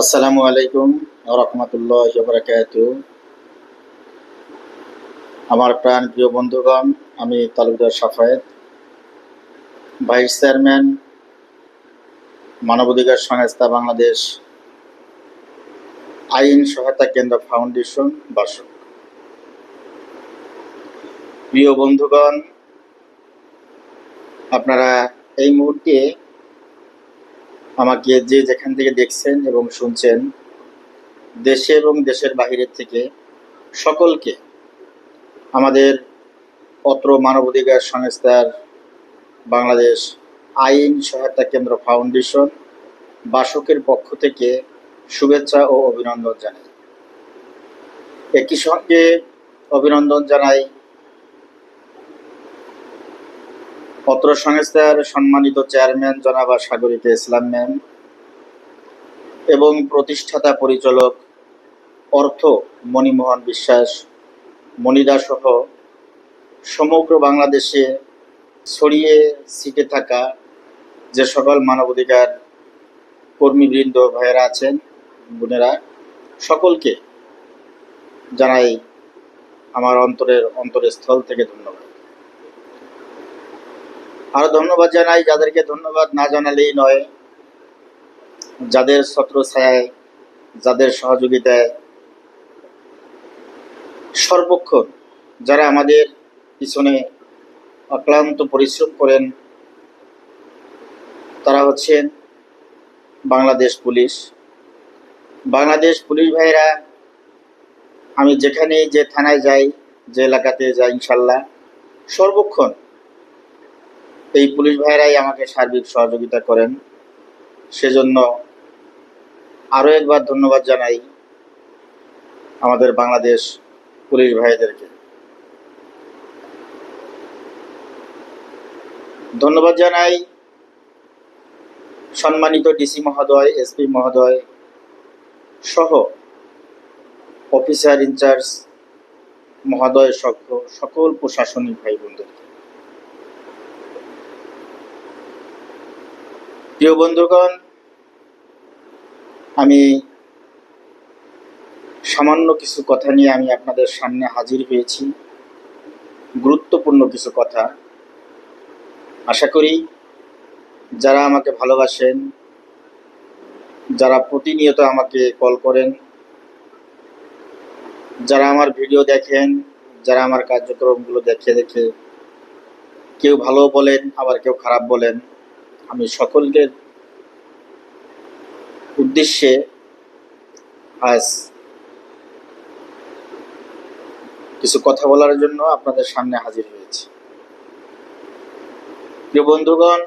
আসসালামু আলাইকুম রহমতুল্লাহ বরকাত আমার প্রাণ প্রিয় বন্ধুগণ, আমি তালুকদার সাফায়েত, ভাইস চেয়ারম্যান, মানবাধিকার সংস্থা বাংলাদেশ, আইন সহায়তা কেন্দ্র ফাউন্ডেশন বাসক প্রিয় বন্ধুগণ, আপনারা এই মুহূর্তে আমাকে যে যেখান থেকে দেখছেন এবং শুনছেন, দেশে এবং দেশের বাহিরের থেকে সকলকে আমাদের পত্র মানবাধিকার সংস্থার বাংলাদেশ আইন সহায়তা কেন্দ্র ফাউন্ডেশন বাসকের পক্ষ থেকে শুভেচ্ছা ও অভিনন্দন জানাই। একই সঙ্গে অভিনন্দন জানাই পত্র সংস্থার সম্মানিত চেয়ারম্যান জনাবা সাগরিকা ইসলাম ম্যাম এবং প্রতিষ্ঠাতা পরিচালক অর্থ মণিমোহন বিশ্বাস, মণিদা সহ সমগ্র বাংলাদেশে ছড়িয়ে ছিটে থাকা যে সকল মানবাধিকার কর্মীবৃন্দ ভাইয়েরা আছেন, বোনেরা, সকলকে জানাই আমার অন্তরের অন্তরস্থল থেকে ধন্যবাদ। আরও ধন্যবাদ জানাই, যাদেরকে ধন্যবাদ না জানালেই নয়। যাদের ছত্র ছায়, যাদের সহযোগিতায় সর্বক্ষণ যারা আমাদের পিছনে অক্লান্ত পরিশ্রম করেন, তারা হচ্ছেন বাংলাদেশ পুলিশ। বাংলাদেশ পুলিশ ভাইরা আমি যেখানে যে থানায় যাই, যে এলাকাতে যাই, ইনশাল্লাহ সর্বক্ষণ এই পুলিশ ভাইরাই আমাকে সার্বিক সহযোগিতা করেন। সেজন্য আরও একবার ধন্যবাদ জানাই আমাদের বাংলাদেশ পুলিশ ভাইদেরকে। ধন্যবাদ জানাই সম্মানিত ডিসি মহোদয়, এসপি মহোদয় সহ অফিসার ইনচার্জ মহোদয় সকল প্রশাসনিক ভাই বোনদেরকে প্রিয় বন্ধুগণ, আমি সামান্য কিছু কথা নিয়ে আমি আপনাদের সামনে হাজির হয়েছি। গুরুত্বপূর্ণ কিছু কথা। আশা করি যারা আমাকে ভালোবাসেন, যারা প্রতিনিয়ত আমাকে কল করেন, যারা আমার ভিডিও দেখেন, যারা আমার কার্যক্রমগুলো দেখে দেখে কেউ ভালো বলেন, আবার কেউ খারাপ বলেন আমি সকলকে উদ্দেশ্যে আজ কিছু কথা বলার জন্য আপনাদের সামনে হাজির হয়েছি। প্রিয় বন্ধুগণ,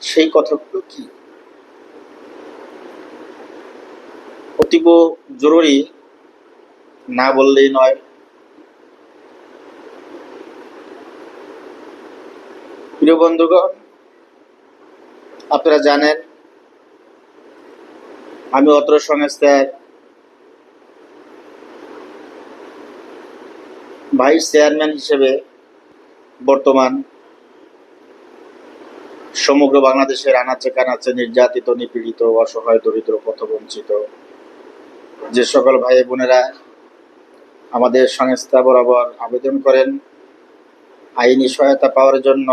সেই কথাগুলো কি? অতীব জরুরি না বললেই নয়। প্রিয় বন্ধুগণ আপনারা জানেন, আমি অত্র সংস্থার ভাইস চেয়ারম্যান হিসেবে বর্তমান সমগ্র বাংলাদেশের আনাচে কানাচে নির্যাতিত, নিপীড়িত, অসহায়, দরিদ্র, পথবঞ্চিত যে সকল ভাই বোনেরা আমাদের সংস্থা বরাবর আবেদন করেন, আইনি সহায়তা পাওয়ার জন্য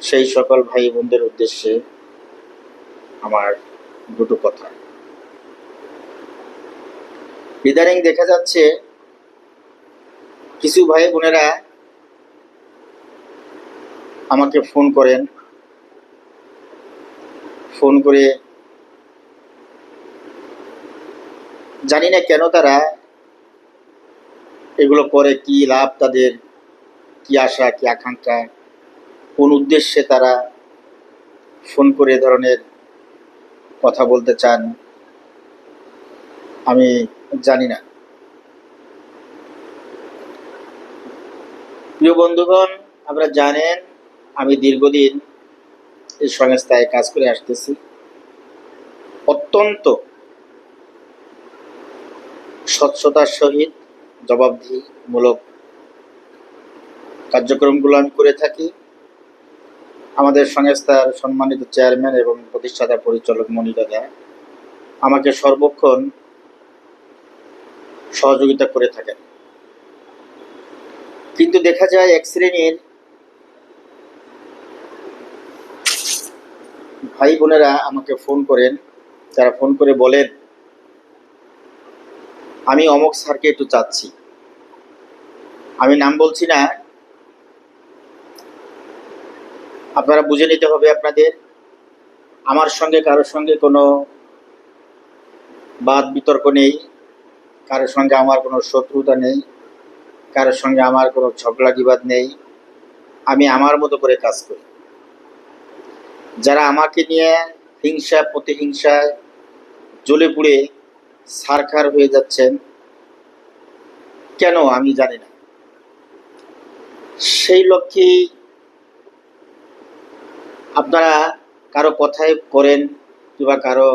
সেই সকল ভাই বোনদের উদ্দেশ্যে আমার দুটো কথা। ইদানিং দেখা যাচ্ছে কিছু ভাই বোনেরা আমাকে ফোন করেন। ফোন করে জানি না কেন তারা এগুলো করে, কি লাভ তাদের, কি আশা, কি আকাঙ্ক্ষা। কোন উদ্দেশ্যে তারা ফোন করে এ ধরনের কথা বলতে চান, আমি জানি না। প্রিয় বন্ধুগণ, আপনারা জানেন, আমি দীর্ঘদিন এই সংস্থায় কাজ করে আসতেছি। অত্যন্ত স্বচ্ছতার সহিত জবাবদিহিমূলক কার্যক্রমগুলো আমি করে থাকি। আমাদের সংস্থার সম্মানিত চেয়ারম্যান এবং প্রতিষ্ঠাতা পরিচালক মনিরা দেয় আমাকে সর্বক্ষণ সহযোগিতা করে থাকেন। কিন্তু দেখা যায় এক শ্রেণির ভাই বোনেরা আমাকে ফোন করেন, তারা ফোন করে বলেন, আমি অমক স্যারকে একটু চাচ্ছি। আমি নাম বলছি না আপনারা বুঝে নিতে হবে আপনাদের। আমার সঙ্গে কারোর সঙ্গে কোনো বাদ বিতর্ক নেই। কারোর সঙ্গে আমার কোনো শত্রুতা নেই। কারোর সঙ্গে আমার কোনো ঝগড়া বিবাদ নেই। আমি আমার মতো করে কাজ করি। যারা আমাকে নিয়ে হিংসা, প্রতিহিংসায় জ্বলে পুড়ে সারখার হয়ে যাচ্ছেন, কেন আমি জানি না। সেই লক্ষ্যেই আপনারা কারও কথায় করেন কিংবা কারও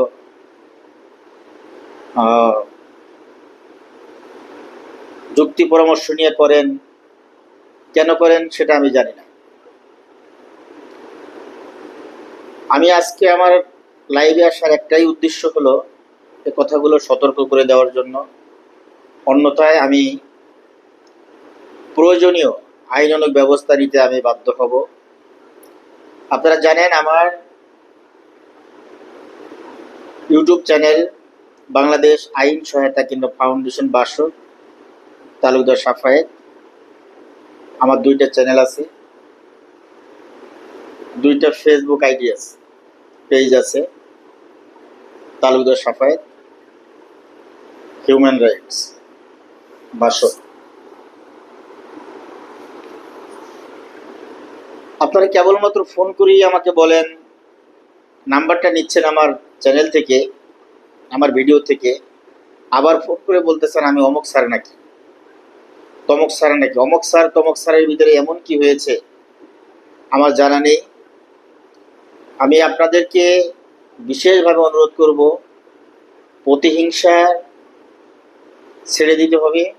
যুক্তি পরামর্শ নিয়ে করেন, কেন করেন সেটা আমি জানি না। আমি আজকে আমার লাইভে আসার একটাই উদ্দেশ্য হলো এই কথাগুলো সতর্ক করে দেওয়ার জন্য। অন্যথায় আমি প্রয়োজনীয় আইনানুগ ব্যবস্থা নিতে আমি বাধ্য হব। আপনারা জানেন আমার ইউটিউব চ্যানেল বাংলাদেশ আইন সহায়তা কেন্দ্র ফাউন্ডেশন বাসক তালুকদার সাফায়েত। আমার দুইটা চ্যানেল আছে। দুইটা ফেসবুক আইডি আছে, পেজ আছে, তালুকদার সাফায়েত, হিউম্যান রাইটস বাসক আপনারা কেবলমাত্র ফোন করেই আমাকে বলেন, নাম্বারটা নিচ্ছেন আমার চ্যানেল থেকে, আমার ভিডিও থেকে। আবার ফোন করে বলতেছেন, আমি অমুক স্যার নাকি? তমক স্যার নাকি? অমুক স্যার, তমক স্যারের ভিতরে এমন কি হয়েছে? আমার জানা নেই। আমি আপনাদেরকে বিশেষভাবে অনুরোধ করব প্রতিহিংসা ছেড়ে দিতে হবে।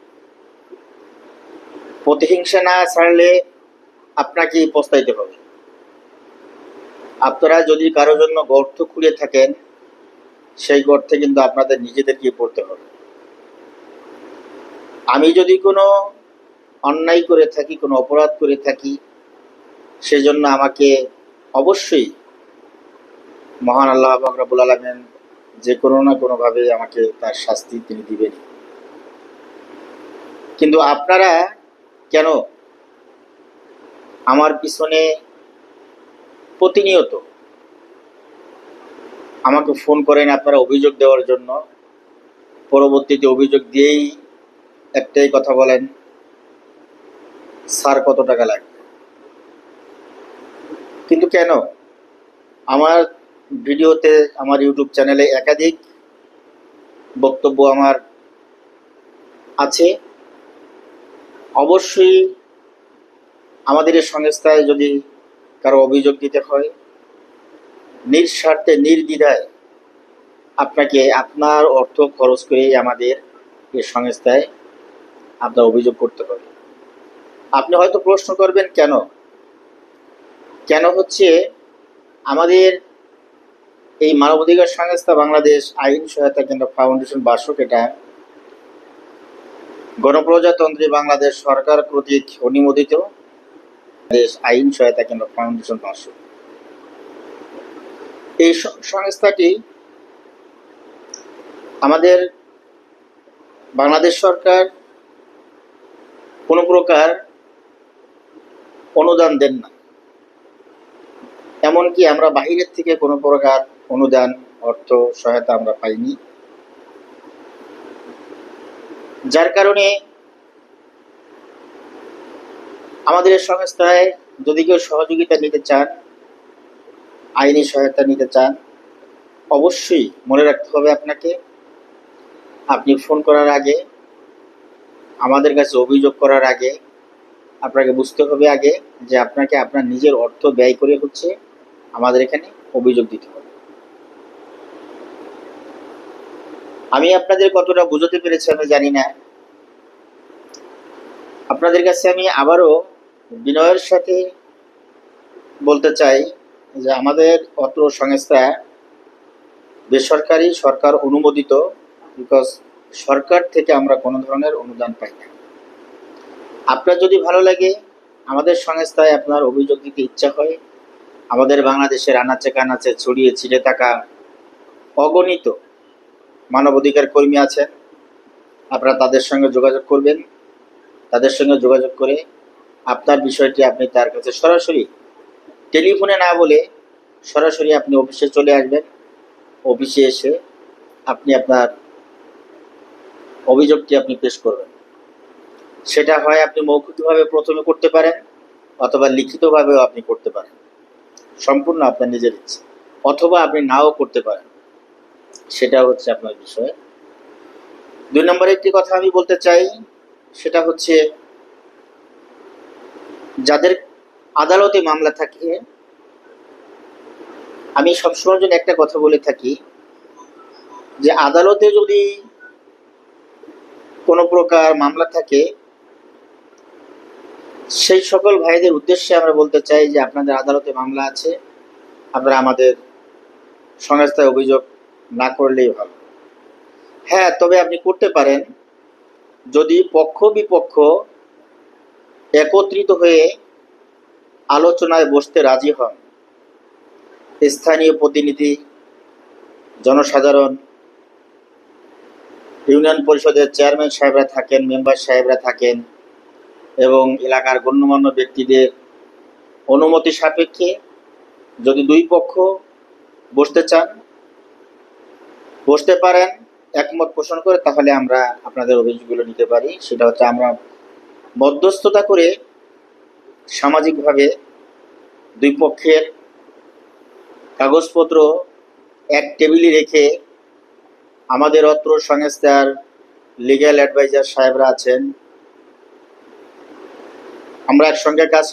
প্রতিহিংসা না ছাড়লে আপনাকে পস্তাইতে হবে। আপনারা যদি কারোর জন্য গর্ত খুঁড়ে থাকেন, সেই গর্তে কিন্তু আপনাদের নিজেদেরকে পড়তে হবে। আমি যদি কোনো অন্যায় করে থাকি, কোনো অপরাধ করে থাকি, সেজন্য আমাকে অবশ্যই মহান আল্লাহ বাকরাবুল আলমেন যে কোনো না কোনোভাবে আমাকে তার শাস্তি তিনি দিবেন কিন্তু আপনারা কেন আমার পিছনে প্রতিনিয়ত আমাকে ফোন করেন আপনারা অভিযোগ দেওয়ার জন্য। পরবর্তীতে অভিযোগ দিয়েই একটাই কথা বলেন, স্যার, কত টাকা লাগবে? কিন্তু কেন? আমার ভিডিওতে, আমার ইউটিউব চ্যানেলে একাধিক বক্তব্য আমার আছে। অবশ্যই আমাদের এই সংস্থায় যদি কারও অভিযোগ দিতে হয়, নিঃস্বার্থে, নির্দ্বিধায় আপনাকে আপনার অর্থ খরচ করেই আমাদের এই সংস্থায় আপনার অভিযোগ করতে হবে আপনি হয়তো প্রশ্ন করবেন, কেন? কেন হচ্ছে আমাদের এই মানবাধিকার সংস্থা বাংলাদেশ আইন সহায়তা কেন্দ্র ফাউন্ডেশন বার্ষক এটা গণপ্রজাতন্ত্রী বাংলাদেশ সরকার কর্তৃক অনুমোদিত। দেশ আইন সহায়তা কেন্দ্র ফাউন্ডেশন বার্ষক এই সংস্থাটি আমাদের বাংলাদেশ সরকার কোনো প্রকার অনুদান দেন না। এমনকি আমরা বাহিরের থেকে কোনো প্রকার অনুদান, অর্থ, সহায়তা আমরা পাইনি। যার কারণে আমাদের সংস্থায় যদি কেউ সহযোগিতা নিতে চান, আইনি সহায়তা নিতে চান, অবশ্যই মনে রাখতে হবে আপনাকে। আপনি ফোন করার আগে, আমাদের কাছে অভিযোগ করার আগে, আপনাকে বুঝতে হবে আগে যে আপনাকে আপনার নিজের অর্থ ব্যয় করে হচ্ছে আমাদের এখানে অভিযোগ দিতে হবে। আমি আপনাদের কতটা বুঝতে পেরেছি আমি জানি না। আপনাদের কাছে আমি আবারও বিনয়ের সাথে বলতে চাই যে আমাদের অত্র সংস্থা বেসরকারি সরকার অনুমোদিত বিকজ সরকার থেকে আমরা কোনো ধরনের অনুদান পাই না। আপনার যদি ভালো লাগে, আমাদের সংস্থায় আপনার অভিযোগ দিতে ইচ্ছা হয়, আমাদের বাংলাদেশের আনাচে কানাচে ছড়িয়ে ছিটে থাকা অগণিত মানবাধিকার কর্মী আছেন। আপনারা তাদের সঙ্গে যোগাযোগ করবেন। তাদের সঙ্গে যোগাযোগ করে আপনার বিষয়টি আপনি তার কাছে সরাসরি টেলিফোনে না বলে সরাসরি আপনি অফিসে চলে আসবেন। অফিসে এসে আপনি আপনার অভিযোগটি আপনি পেশ করবেন। সেটা হয় আপনি মৌখিকভাবে প্রথমে করতে পারেন অথবা লিখিতভাবেও আপনি করতে পারেন। সম্পূর্ণ আপনার নিজের ইচ্ছে। অথবা আপনি নাও করতে পারেন। সেটা হচ্ছে আপনার বিষয়। দুই নম্বরে একটি কথা আমি বলতে চাই, সেটা হচ্ছে যাদের আদালতে মামলা থাকে, আমি সবসময় জন্য একটা কথা বলে থাকি যে আদালতে যদি কোনো প্রকার মামলা থাকে, সেই সকল ভাইদের উদ্দেশ্যে আমরা বলতে চাই যে আপনাদের আদালতে মামলা আছে, আপনারা আমাদের সংস্থায় অভিযোগ না করলেই ভালো। হ্যাঁ তবে আপনি করতে পারেন। যদি পক্ষ বিপক্ষ একত্রিত হয়ে আলোচনায় বসতে রাজি হন। স্থানীয় প্রতিনিধি, জনসাধারণ, ইউনিয়ন পরিষদের চেয়ারম্যান সাহেবরা থাকেন, মেম্বার সাহেবরা থাকেন এবং এলাকার গণ্যমান্য ব্যক্তিদের অনুমতি সাপেক্ষে যদি দুই পক্ষ বসতে চান, বসতে পারেন, একমত পোষণ করে তাহলে আমরা আপনাদের অভিযোগগুলো নিতে পারি। সেটা হচ্ছে আমরা মধ্যস্থতা করে সামাজিকভাবে দুই পক্ষের কাগজপত্র এক টেবিলে রেখে আমাদের অত্র সংস্থার লিগ্যাল অ্যাডভাইজার সাহেবরা আছেন। আমরা একসঙ্গে কাজ